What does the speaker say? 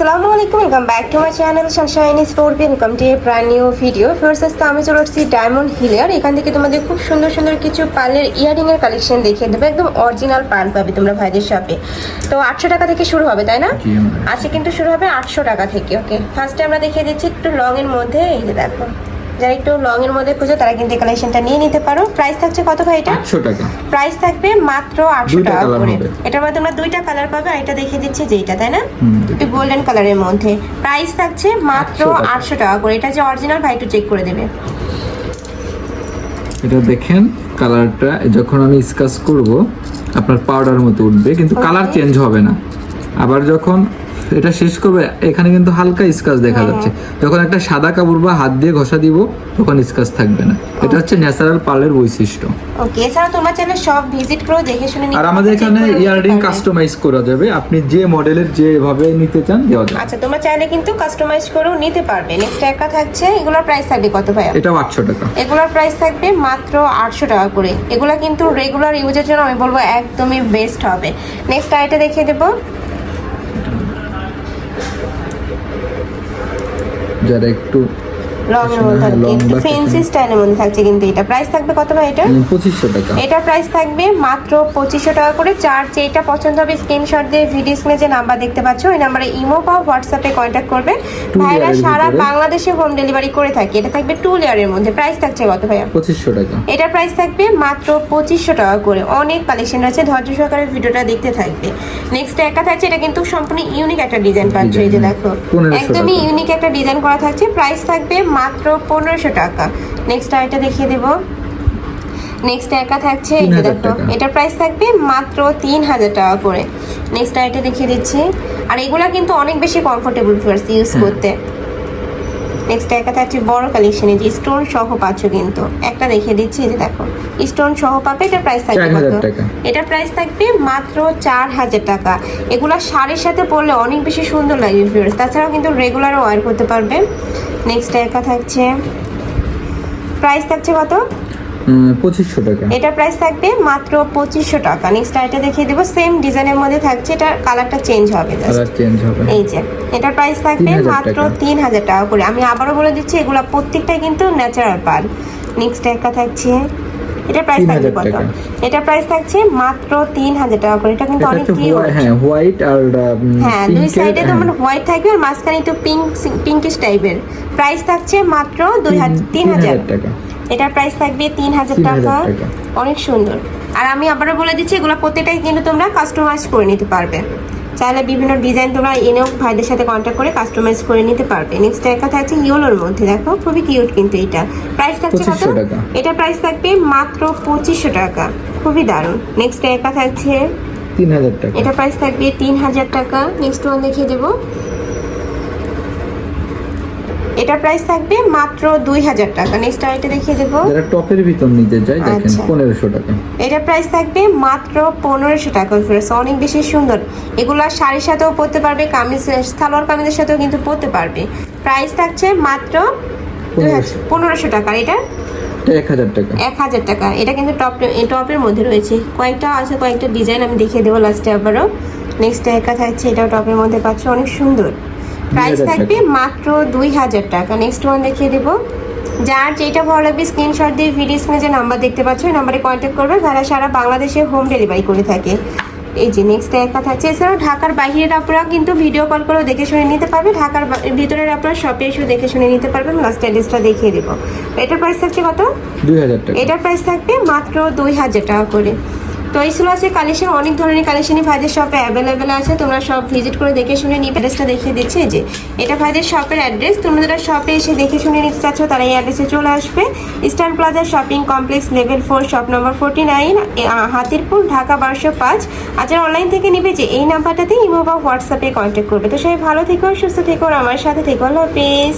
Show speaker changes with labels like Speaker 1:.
Speaker 1: আসসালামু আলাইকুম welcome back to my channel Sunshine is four welcome to a brand new video first আজকে আমি চলে আসছি ডায়মন্ড হিলের এখান থেকে তোমাদের খুব সুন্দর সুন্দর কিছু পার্লের ইয়ারিং এর কালেকশন দেখিয়ে দেবো। একদম অরিজিনাল পার্ল পাবে তোমরা ভাইদের শপে তো আটশো টাকা থেকে শুরু হবে তাই না? আজকে কিন্তু শুরু হবে আটশো টাকা থেকে ওকে ফার্স্টে আমরা দেখিয়ে দিচ্ছি একটু লং এর মধ্যে এই যে দেখো। যারা একটু লং এর মধ্যে খুঁজো তারা কিন্তু এই কালেকশনটা নিয়ে নিতে পারো। প্রাইস থাকছে কত ভাই এটা?
Speaker 2: আটশো টাকা।
Speaker 1: প্রাইস থাকবে মাত্র আটশো
Speaker 2: দুইটা
Speaker 1: টাকা করে। এটার মধ্যে তোমরা দুইটা কালার পাবে আর এটা দেখিয়ে দিচ্ছি যেটা তাই না? একটু গোল্ডেন কালারের মধ্যে। প্রাইস থাকছে মাত্র
Speaker 2: 800 টাকা।
Speaker 1: করে। এটা যে অরিজিনাল ভাই একটু চেক করে দেবে।
Speaker 2: এটা দেখেন কালারটা যখন আমি স্কাচ করব আপনার পাউডার মতো উঠবে কিন্তু কালার চেঞ্জ হবে না। আবার যখন এটা শেষ করবে এখানে কিন্তু হালকা স্কাচ দেখা
Speaker 1: হ্যাঁ।
Speaker 2: যাচ্ছে যখন একটা সাদা কাপড় বা হাত দিয়ে ঘষা দিব তখন স্কাচ থাকবে না। এটা হচ্ছে ন্যাচারাল পার্লের বৈশিষ্ট্য।
Speaker 1: ওকে এছাড়া তোমার চ্যানেল সব ভিজিট করে দেখে শুনে
Speaker 2: আর আমাদের এখানে ইয়াররিং কাস্টমাইজ করা যাবে। আপনি যে মডেলের যেভাবে নিতে চান দেওয়া যাবে।
Speaker 1: আচ্ছা তোমরা চাইলে কিন্তু কাস্টমাইজ করেও নিতে পারবে। নেক্সট একা থাকছে এগুলোর প্রাইস থাকবে কত ভাইয়া?
Speaker 2: এটাও আটশো টাকা।
Speaker 1: এগুলোর প্রাইস থাকবে মাত্র আটশো টাকা করে। এগুলো কিন্তু রেগুলার ইউজের জন্য আমি বলব একদমই বেস্ট হবে। নেক্সট আইটা দেখিয়ে দেবো।
Speaker 2: যারা একটু
Speaker 1: মধ্যে ফেন্সি স্টাইলের থাকছে কিন্তু এটা। প্রাইস থাকবে কত ভাই এটা?
Speaker 2: পঁচিশশো টাকা।
Speaker 1: এটা প্রাইস থাকবে মাত্র পঁচিশশো টাকা করে। চার যেটা পছন্দ হবে স্ক্রিনশট দিয়ে ভিডিও স্ক্রিনে যে নাম্বার দেখতে পাচ্ছ ওই নাম্বারে ইমো বা হোয়াটসঅ্যাপে কন্ট্যাক্ট করবে। ভাইরা সারা বাংলাদেশে হোম ডেলিভারি করে থাকে। এটা থাকবে টু লেয়ারের মধ্যে। প্রাইস থাকছে কত ভাইয়া?
Speaker 2: পঁচিশশো টাকা।
Speaker 1: এটা প্রাইস থাকবে মাত্র পঁচিশশো টাকা করে। অনেক কালেকশন আছে ধৈর্য সহকারে ভিডিওটা দেখতে থাকবে। নেক্সট একা থাকছে এটা কিন্তু সম্পূর্ণ ইউনিক একটা ডিজাইন পাচ্ছ এই যে দেখো। একদমই ইউনিক একটা ডিজাইন করা থাকছে প্রাইস থাকবে মাত্র পনেরোশো টাকা। নেক্সট আরেকটা দেখিয়ে দেবো। নেক্সট একা থাকছে
Speaker 2: এটা
Speaker 1: দেখো
Speaker 2: এটার
Speaker 1: এটা প্রাইস থাকবে মাত্র তিন হাজার টাকা করে। নেক্সট আরেকটা দেখিয়ে দিচ্ছি। আর এগুলা কিন্তু অনেক বেশি কমফোর্টেবল ফিয়ার্স ইউজ। করতে। নেক্সট একটা থাকছে বড় কালেকশনে যে স্টোন সহ পাচ্ছ কিন্তু। একটা দেখিয়ে দিচ্ছি এই যে দেখো। স্টোন সহ পাবে এটা প্রাইস থাকবে কত। এটা প্রাইস থাকবে মাত্র চার হাজার টাকা। এগুলো শাড়ির সাথে পরলে অনেক বেশি সুন্দর লাগে ভিউয়ার্স তাছাড়াও কিন্তু রেগুলার ওয়ার করতে পারবে। নেক্সট একা থাকছে প্রাইস থাকছে কত?
Speaker 2: পঁচিশশো টাকা।
Speaker 1: এটা প্রাইস থাকবে মাত্র পঁচিশশো টাকা। নেক্সট এটা দেখিয়ে দেবো। সেম ডিজাইনের মধ্যে থাকছে। এটা কালারটা চেঞ্জ হবে।
Speaker 2: কালার চেঞ্জ হবে।
Speaker 1: এই যে এটার প্রাইস থাকবে মাত্র তিন হাজার টাকা করে। আমি আবারও বলে দিচ্ছি এগুলো প্রত্যেকটাই কিন্তু ন্যাচারাল পার নেক্সট একটা থাকছে এটা প্রাইস থাকবে কত? এটা প্রাইস থাকছে মাত্র তিন হাজার টাকা করে। এটা কিন্তু অনেক কিউট
Speaker 2: হ্যাঁ হোয়াইট আর
Speaker 1: হ্যাঁ দুই সাইডে তো
Speaker 2: হ্যাঁ,
Speaker 1: মানে হোয়াইট থাকবে আর মাঝখানে একটু পিঙ্ক পিঙ্কিশ টাইপের প্রাইস থাকছে মাত্র দুই হাজার। তিন হাজার
Speaker 2: টাকা।
Speaker 1: এটার প্রাইস থাকবে তিন হাজার
Speaker 2: 3000
Speaker 1: টাকা।
Speaker 2: টাকা।
Speaker 1: অনেক সুন্দর। আর আমি আবারও বলে দিচ্ছি এগুলো প্রত্যেকটাই কিন্তু তোমরা কাস্টমাইজ করে নিতে পারবে। চাইলে বিভিন্ন ডিজাইন তোমরা এনেও ভাইদের সাথে কন্ট্যাক্ট করে কাস্টমাইজ করে নিতে পারবে। নেক্সট একটা থাকছে ইয়েলোর মধ্যে দেখো খুবই কিউট কিন্তু এটা। প্রাইস থাকছে কত? এটা প্রাইস থাকবে মাত্র পঁচিশশো টাকা। খুবই দারুণ। নেক্সট একা থাকছে
Speaker 2: তিন হাজার টাকা।
Speaker 1: এটা প্রাইস থাকবে তিন হাজার টাকা। নেক্সট ওয়ান দেখিয়ে দেবো। এটা প্রাইস থাকবে মাত্র দুই হাজার টাকা। নেক্সট আরেকটা দেখিয়ে দেবো।
Speaker 2: যারা টপের ভিতর নিতে দেখেন
Speaker 1: আচ্ছা।
Speaker 2: পনেরোশো টাকা।
Speaker 1: এটা প্রাইস থাকবে মাত্র পনেরোশো টাকা ফ্রেস অনেক বেশি সুন্দর। এগুলো শাড়ির সাথেও পরতে পারবে কামিজ সালোয়ার কামিজের সাথেও কিন্তু পরতে পারবে। প্রাইস থাকছে মাত্র পনেরোশো। টাকা। এটা?
Speaker 2: এটা এক হাজার টাকা।
Speaker 1: এক হাজার টাকা। এটা কিন্তু টপ টপের মধ্যে রয়েছে। কয়েকটা আছে কয়েকটা ডিজাইন আমি দেখিয়ে দেবো লাস্টে আবারও। নেক্সট একা থাকছে এটাও টপের মধ্যে পাচ্ছ। অনেক সুন্দর। প্রাইস থাকবে মাত্র দুই হাজার টাকা। নেক্সট ওয়ান দেখিয়ে দেবো। যার যেটা ভালো লাগবে স্ক্রিনশট দিয়ে ভিডিও স্ক্রিনে যে নাম্বার দেখতে পাচ্ছ ওই নাম্বারে কন্ট্যাক্ট করবে। তারা সারা বাংলাদেশে হোম ডেলিভারি করে থাকে। এই যে নেক্সট একা থাকছে। এছাড়াও ঢাকার বাইরের আপনারা কিন্তু ভিডিও কল করেও দেখে শুনে নিতে পারবে। ঢাকার ভিতরের আপনারা শপে এসেও দেখে শুনে নিতে পারবেন। লাস্ট অ্যাড্রেসটা দেখিয়ে দেবো। এটার প্রাইস থাকছে কত?
Speaker 2: দুই হাজার টাকা।
Speaker 1: এটার প্রাইস থাকবে মাত্র দুই হাজার টাকা করে। তো এই ছিল আছে কালেকশন অনেক ধরনের কালেকশনই ভাইদের শপে অ্যাভেলেবেল আছে। তোমরা সব ভিজিট করে দেখে শুনে নিয়ে অ্যাড্রেসটা দেখিয়ে দিচ্ছে যে, এটা ভাইদের শপের অ্যাড্রেস তোমরা যারা শপে এসে দেখে শুনে নিতে চাচ্ছ, তারা এই অ্যাড্রেসে চলে আসবে। Eastern Plaza shopping complex level four shop number forty nine Hatirpur Dhaka বারোশো পাঁচ। আর যারা অনলাইন থেকে নিবে, যে এই নাম্বারটাতে ইমো বা হোয়াটসঅ্যাপে কন্ট্যাক্ট করবে। তো সবাই ভালো থেকো, সুস্থ থেকো আমার সাথে থেকো। আল্লাহ হাফিজ।